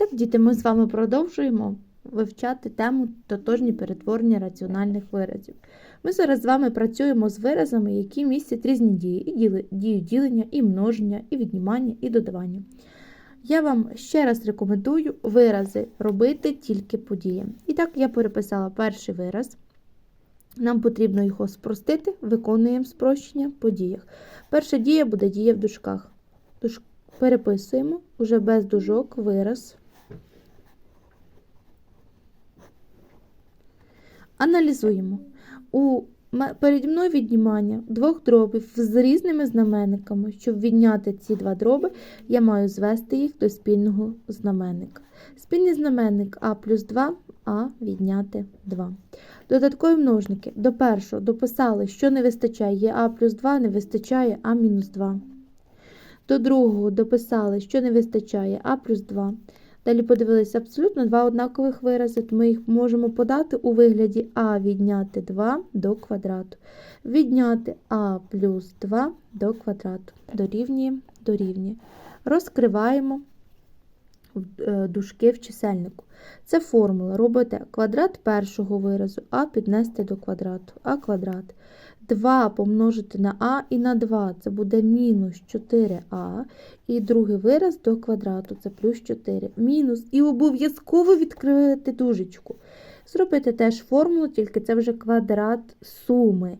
Так, діти, ми з вами продовжуємо вивчати тему тотожні перетворення раціональних виразів. Ми зараз з вами працюємо з виразами, які містять різні дії: і дію ділення, і множення, і віднімання, і додавання. Я вам ще раз рекомендую вирази робити тільки по діям. І так, я переписала перший вираз. Нам потрібно його спростити, виконуємо спрощення по діях. Перша дія буде дія в дужках. Переписуємо уже без дужок вираз. Аналізуємо. У переді мною віднімання двох дробів з різними знаменниками. Щоб відняти ці два дроби, я маю звести їх до спільного знаменника. Спільний знаменник а плюс 2, а відняти 2. Додаткові множники. До першого дописали, що не вистачає є а плюс 2, не вистачає а мінус 2. До другого дописали, що не вистачає а плюс 2. Далі подивилися абсолютно два однакових вирази, ми їх можемо подати у вигляді а відняти 2 до квадрату. Відняти а плюс 2 до квадрату. Дорівнює, дорівнює. Розкриваємо е, дужки в чисельнику. Це формула. Робите квадрат першого виразу, а піднести до квадрату, а квадрат. 2 помножити на а і на 2 це буде мінус 4а. І другий вираз до квадрату це плюс 4. Мінус. І обов'язково відкрити дужечку. Зробити теж формулу, тільки це вже квадрат суми.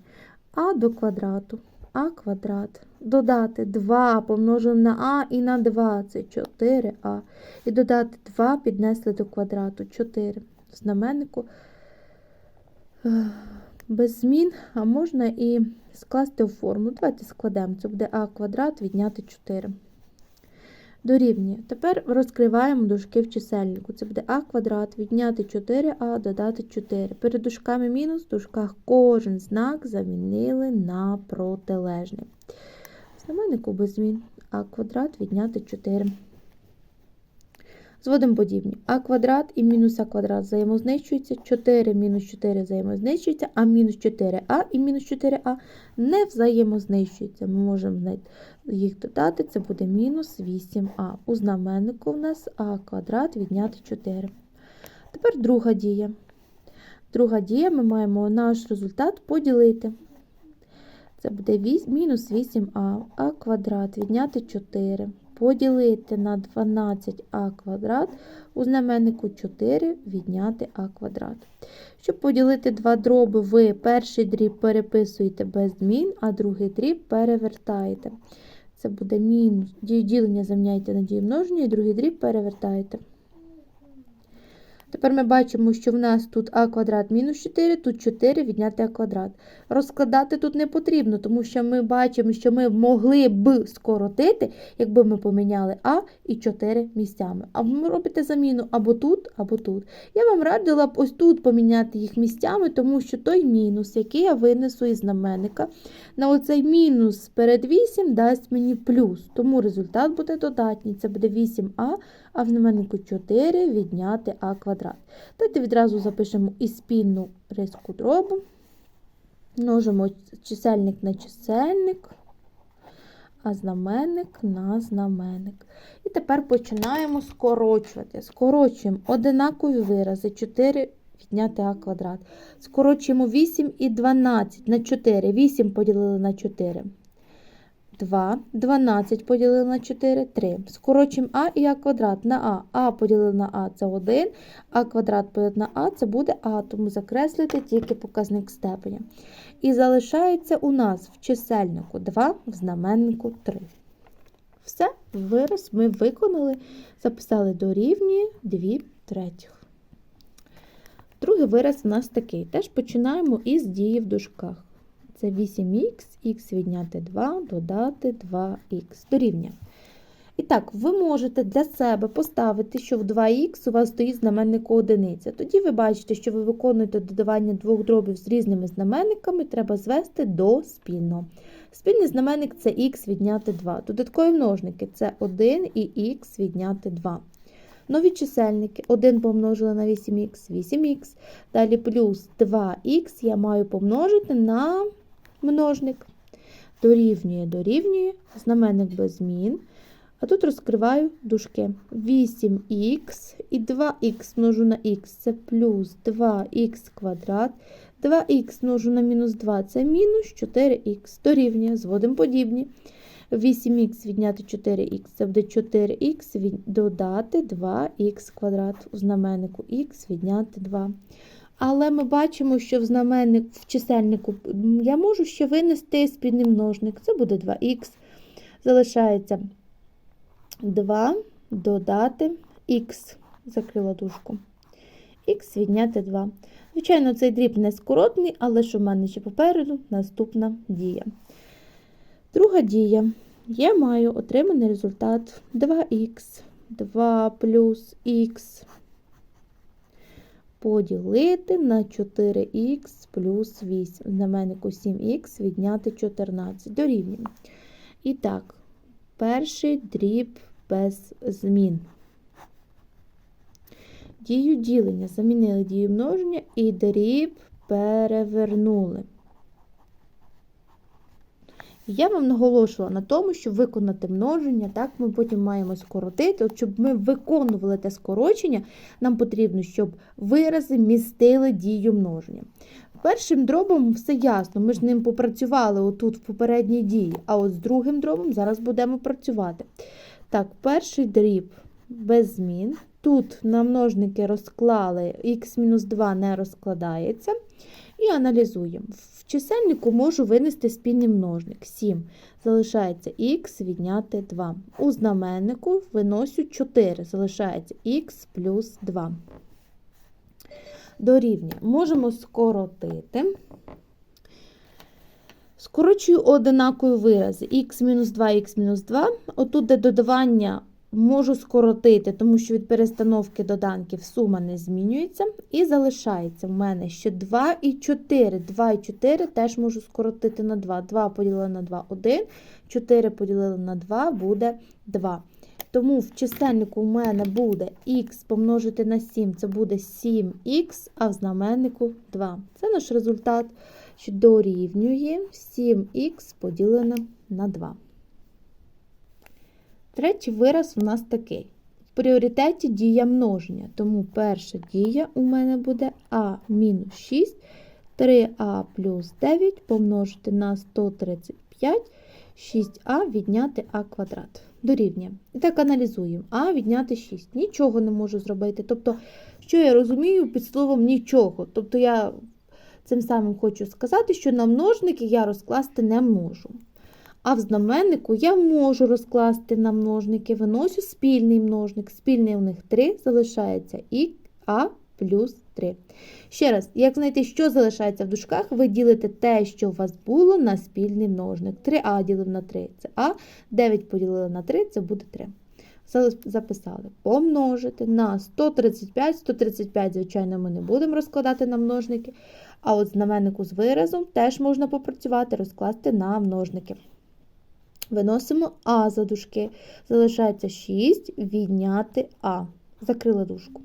А до квадрату. А квадрат. Додати 2 помножене на а і на 2 це 4а. І додати 2 піднесли до квадрату 4. В знаменнику е, без змін, а можна і скласти в форму. Давайте складемо. Це буде а квадрат відняти 4. Дорівнює. Тепер розкриваємо дужки в чисельнику. Це буде а квадрат відняти 4а, додати 4. Перед дужками мінус, в дужках кожен знак замінили на протилежний. Знаменнику без змін. а квадрат відняти 4. Зводимо подібні. А квадрат і мінус а квадрат взаємознищуються, 4 мінус 4 взаємознищуються, а мінус 4а і мінус 4а не взаємознищуються. Ми можемо їх додати, це буде мінус 8а. У знаменнику в нас а квадрат відняти 4. Тепер друга дія. Друга дія, ми маємо наш результат поділити. Це буде мінус 8а, а квадрат відняти 4. Поділити на 12а квадрат, у знаменнику 4 відняти а квадрат. Щоб поділити два дроби, ви перший дріб переписуєте без змін, а другий дріб перевертаєте. Це буде мінус. Ділення заміняєте на дію множення, і другий дріб перевертаєте. Тепер ми бачимо, що в нас тут а квадрат мінус 4, тут 4 відняти а квадрат. Розкладати тут не потрібно, тому що ми бачимо, що ми могли б скоротити, якби ми поміняли а і 4 місцями. А ви робите заміну або тут, або тут. Я вам радила б ось тут поміняти їх місцями, тому що той мінус, який я винесу із знаменника, на оцей мінус перед 8 дасть мені плюс. Тому результат буде додатній. Це буде 8а, а в знаменнику 4 відняти а квадрат. Давайте відразу запишемо і спільну риску дробу. Множимо чисельник на чисельник, а знаменник на знаменник. І тепер починаємо скорочувати. Скорочуємо одинакові вирази 4 відняти а квадрат. Скорочуємо 8 і 12 на 4. 8 поділили на 4. 2, 12 поділили на 4, 3. Скорочуємо а і а квадрат на а. а поділили на а це 1, а квадрат поділити на а це буде а, тому закреслити тільки показник степеня. І залишається у нас в чисельнику 2, в знаменнику 3. Все, вираз ми виконали, записали дорівнює 2 третіх. Другий вираз у нас такий. Теж починаємо із дії в дужках. Це 8х, х відняти 2, додати 2х. Дорівнює. І так, ви можете для себе поставити, що в 2х у вас стоїть знаменнику одиниця. Тоді ви бачите, що ви виконуєте додавання двох дробів з різними знаменниками, треба звести до спільного. Спільний знаменник це х відняти 2. Додаткові множники це 1 і х відняти 2. Нові чисельники 1 помножили на 8х, 8х. Далі плюс 2х я маю помножити на множник. Дорівнює, дорівнює, знаменник без змін. А тут розкриваю дужки. 8х і 2х множу на х це плюс 2х квадрат. 2х множу на мінус 2 це мінус 4х. Дорівнює, зводимо подібні. 8х відняти 4х це буде 4х додати 2х квадрат у знаменнику х відняти 2. Але ми бачимо, що в знаменник в чисельнику я можу ще винести спільний множник. Це буде 2х. Залишається 2 додати х, закрила дужку. Х відняти 2. Звичайно, цей дріб не скоротний, але що в мене ще попереду наступна дія. Друга дія. Я маю отриманий результат 2х, 2 плюс х поділити на 4х плюс 8. Знаменнику 7х відняти 14. Дорівнюємо. І так, перший дріб без змін. Дію ділення замінили дію множення і дріб перевернули. Я вам наголошувала на тому, щоб виконати множення, так, ми потім маємо скоротити. От щоб ми виконували те скорочення, нам потрібно, щоб вирази містили дію множення. Першим дробом все ясно, ми ж ним попрацювали отут в попередній дії, а от з другим дробом зараз будемо працювати. Так, перший дріб без змін. Тут на множники розклали, х-2 не розкладається. І аналізуємо. Чисельнику можу винести спільний множник 7. Залишається х відняти 2. У знаменнику виносю 4. Залишається х плюс 2. Дорівнює. Можемо скоротити. Скорочую одинакові вирази. х-2, х-2. Отут, де додавання можу скоротити, тому що від перестановки доданків сума не змінюється. І залишається в мене ще 2 і 4. 2 і 4 теж можу скоротити на 2. 2 поділили на 2 1. 4 поділили на 2 буде 2. Тому в чисельнику в мене буде х помножити на 7, це буде 7х, а в знаменнику 2. Це наш результат, що дорівнює 7х поділене на 2. Третій вираз у нас такий. В пріоритеті дія множення, тому перша дія у мене буде а мінус 6, 3а плюс 9 помножити на 135, 6а відняти а квадрат. Дорівнює. І так аналізуємо. А відняти 6. Нічого не можу зробити. Тобто, що я розумію під словом нічого. Тобто, я цим самим хочу сказати, що на множники я розкласти не можу. А в знаменнику я можу розкласти на множники, виносю спільний множник. Спільний у них 3, залишається і А плюс 3. Ще раз, як знайти, що залишається в дужках, ви ділите те, що у вас було на спільний множник. 3а ділив на 3 це А, 9 поділили на 3, це буде 3. Записали. Помножити на 135. 135, звичайно, ми не будемо розкладати на множники. А от знаменнику з виразом теж можна попрацювати, розкласти на множники. Виносимо А за дужки. Залишається 6, відняти А. Закрила дужку.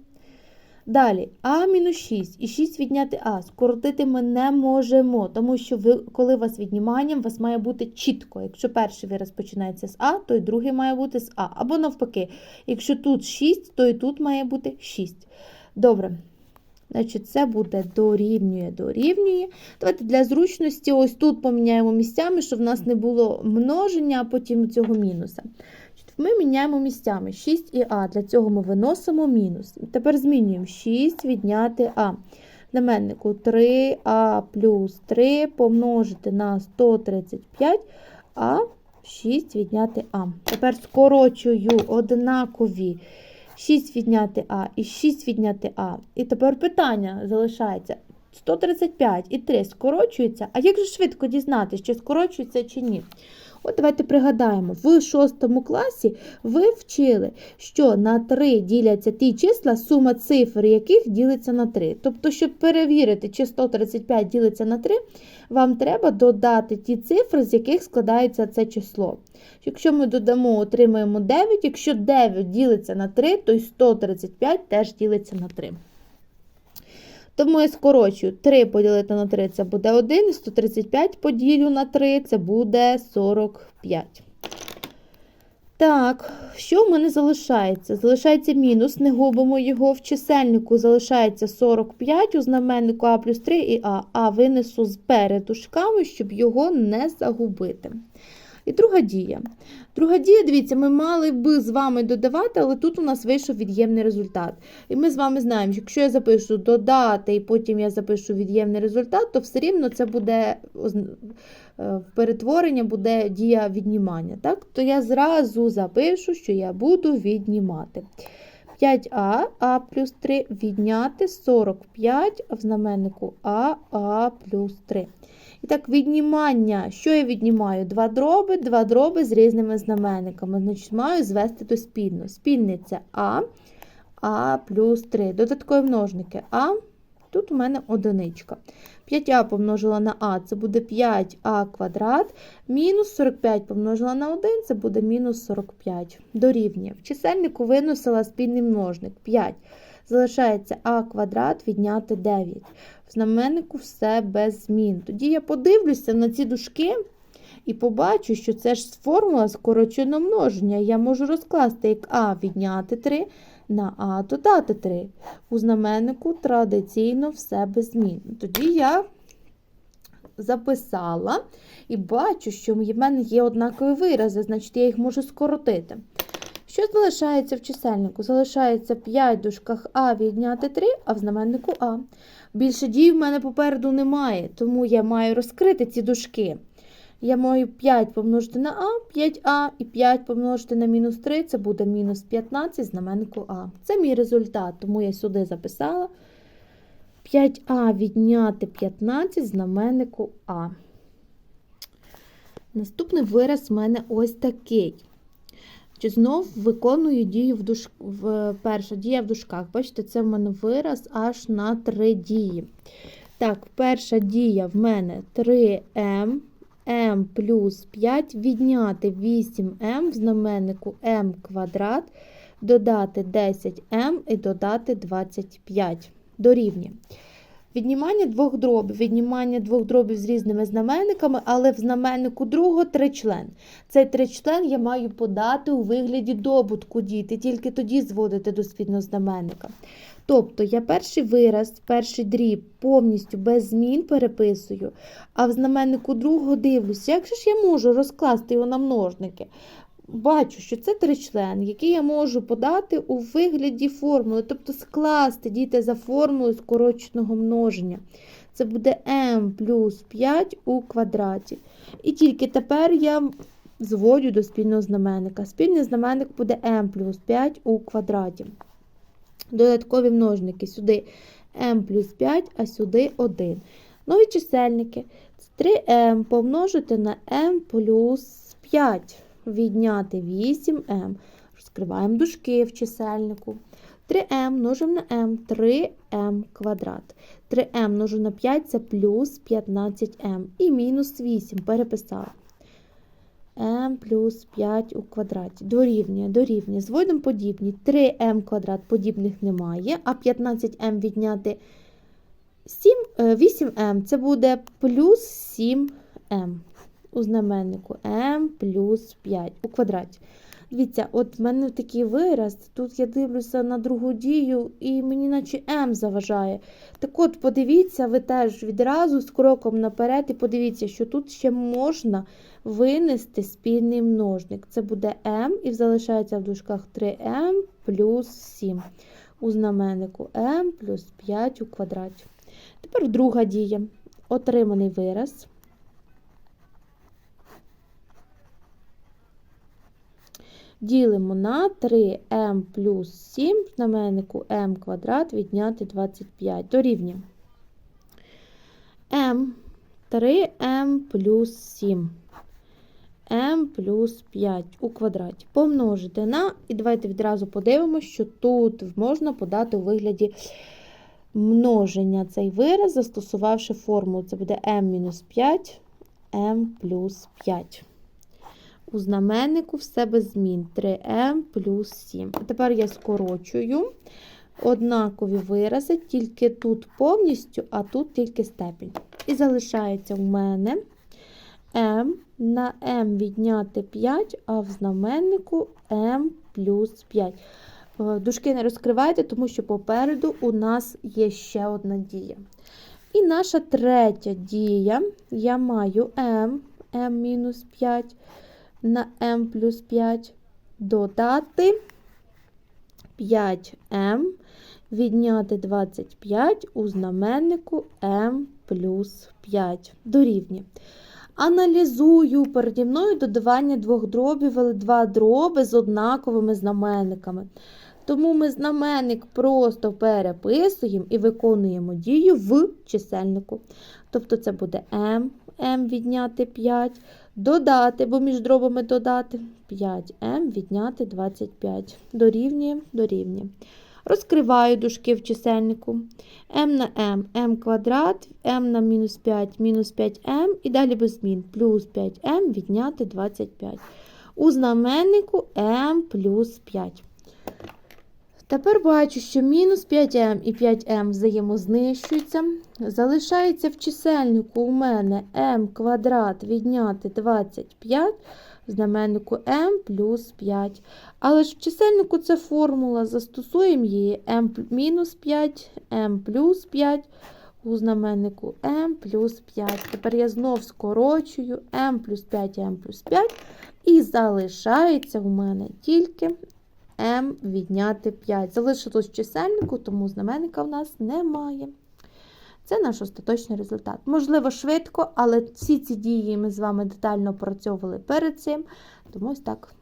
Далі, А мінус 6 і 6 відняти А. Скоротити ми не можемо, тому що ви, коли у вас відніманням, у вас має бути чітко. Якщо перший вираз починається з А, то й другий має бути з А. Або навпаки, якщо тут 6, то і тут має бути 6. Добре. Значить, це буде дорівнює, дорівнює. Давайте для зручності, ось тут поміняємо місцями, щоб в нас не було множення, а потім цього мінуса. Ми міняємо місцями 6 і А. Для цього ми виносимо мінус. Тепер змінюємо 6 відняти А. Знаменнику 3А плюс 3 помножити на 135, а 6 відняти А. Тепер скорочую однакові. 6 відняти А і 6 відняти А. І тепер питання залишається. 135 і 3 скорочуються. А як же швидко дізнатися, чи скорочуються чи ні? От давайте пригадаємо, в 6 класі ви вчили, що на 3 діляться ті числа, сума цифр яких ділиться на 3. Тобто, щоб перевірити, чи 135 ділиться на 3, вам треба додати ті цифри, з яких складається це число. Якщо ми додамо, отримаємо 9, якщо 9 ділиться на 3, то й 135 теж ділиться на 3. Тому я скорочую 3 поділити на 3 це буде 1, 135 поділю на 3 це буде 45. Так, що в мене залишається? Залишається мінус, не губимо його. В чисельнику залишається 45, у знаменнику А плюс 3 і А. А винесу з передушками, щоб його не загубити. І друга дія. Друга дія, дивіться, ми мали би з вами додавати, але тут у нас вийшов від'ємний результат. І ми з вами знаємо, що якщо я запишу додати і потім я запишу від'ємний результат, то все рівно це буде е, перетворення, буде дія віднімання. Так? То я зразу запишу, що я буду віднімати. 5а, а плюс 3 відняти 45 в знаменнику а, а плюс 3. І так, віднімання. Що я віднімаю? Два дроби, два дроби з різними знаменниками. Значить, маю звести до спільно. Спільний це А, А плюс 3. Додаткові множники А. Тут у мене одиничка. 5а помножила на А, це буде 5а квадрат. Мінус 45 помножила на 1, це буде мінус 45. Дорівнює. В чисельнику виносила спільний множник 5. Залишається а квадрат відняти 9. В знаменнику все без змін. Тоді я подивлюся на ці дужки і побачу, що це ж формула скороченого множення. Я можу розкласти як а відняти 3 на а додати 3. У знаменнику традиційно все без змін. Тоді я записала і бачу, що в мене є однакові вирази, значить я їх можу скоротити. Що залишається в чисельнику? Залишається 5 в дужках А відняти 3, а в знаменнику А. Більше дій в мене попереду немає, тому я маю розкрити ці дужки. Я маю 5 помножити на А, 5А і 5 помножити на мінус 3, це буде мінус 15 знаменнику А. Це мій результат, тому я сюди записала 5А відняти 15 знаменнику А. Наступний вираз в мене ось такий. Чи знов виконую дію в душ... в... перша дія в дужках. Бачите, це в мене вираз аж на три дії. Так, перша дія в мене 3m, m плюс 5, відняти 8m в знаменнику m квадрат, додати 10m і додати 25. Дорівнює. Віднімання двох дробів, віднімання двох дробів з різними знаменниками, але в знаменнику другого тричлен. Цей тричлен я маю подати у вигляді добутку діти, тільки тоді зводити до спільного знаменника. Тобто я перший вираз, перший дріб повністю без змін переписую, а в знаменнику другого дивлюся, як же ж я можу розкласти його на множники? Бачу, що це тричлен, який я можу подати у вигляді формули, тобто скласти діти за формулою скороченого множення. Це буде m плюс 5 у квадраті. І тільки тепер я зводю до спільного знаменника. Спільний знаменник буде m плюс 5 у квадраті. Додаткові множники сюди m плюс 5, а сюди 1. Нові чисельники. 3m помножити на m плюс 5 відняти 8m. Розкриваємо дужки в чисельнику. 3m множимо на m, 3m квадрат. 3m множу на 5 це плюс 15m. І мінус 8 переписала. M плюс 5 у квадраті. Дорівнює, дорівнює. Зводимо подібні. 3m квадрат подібних немає, а 15m відняти 7, 8m це буде плюс 7m у знаменнику m плюс 5 у квадраті. Дивіться, от в мене такий вираз, тут я дивлюся на другу дію, і мені наче m заважає. Так от, подивіться, ви теж відразу з кроком наперед, і подивіться, що тут ще можна винести спільний множник. Це буде m, і залишається в дужках 3m плюс 7. У знаменнику m плюс 5 у квадраті. Тепер друга дія. Отриманий вираз. Ділимо на 3m плюс 7 в знаменнику m квадрат відняти 25. Дорівнює m 3m плюс 7 m плюс 5 у квадраті. Помножити на, і давайте відразу подивимося, що тут можна подати у вигляді множення цей вираз, застосувавши формулу. Це буде m-5, m плюс 5. У знаменнику все без змін 3m плюс 7. А тепер я скорочую однакові вирази, тільки тут повністю, а тут тільки степінь. І залишається у мене m на m відняти 5, а в знаменнику m плюс 5. Е, Дужки не розкривайте, тому що попереду у нас є ще одна дія. І наша третя дія. Я маю m, m мінус 5 на m плюс 5 додати 5m відняти 25 у знаменнику m плюс 5 дорівнює. Аналізую переді мною додавання двох дробів, але два дроби з однаковими знаменниками. Тому ми знаменник просто переписуємо і виконуємо дію в чисельнику. Тобто це буде m, m відняти 5, додати, бо між дробами додати 5m відняти 25. Дорівнює, дорівнює. Розкриваю дужки в чисельнику. m на m, m квадрат, m на мінус 5, мінус 5m і далі без змін. Плюс 5m відняти 25. У знаменнику m плюс 5. Тепер бачу, що мінус 5m і 5m взаємознищуються. Залишається в чисельнику у мене m квадрат відняти 25, в знаменнику m плюс 5. Але ж в чисельнику це формула, застосуємо її пл- мінус 5, m плюс 5, у знаменнику m плюс 5. Тепер я знов скорочую m плюс 5, m плюс 5. І залишається у мене тільки m відняти 5. Залишилось чисельнику, тому знаменника в нас немає. Це наш остаточний результат. Можливо, швидко, але всі ці дії ми з вами детально опрацьовували перед цим. Тому ось так.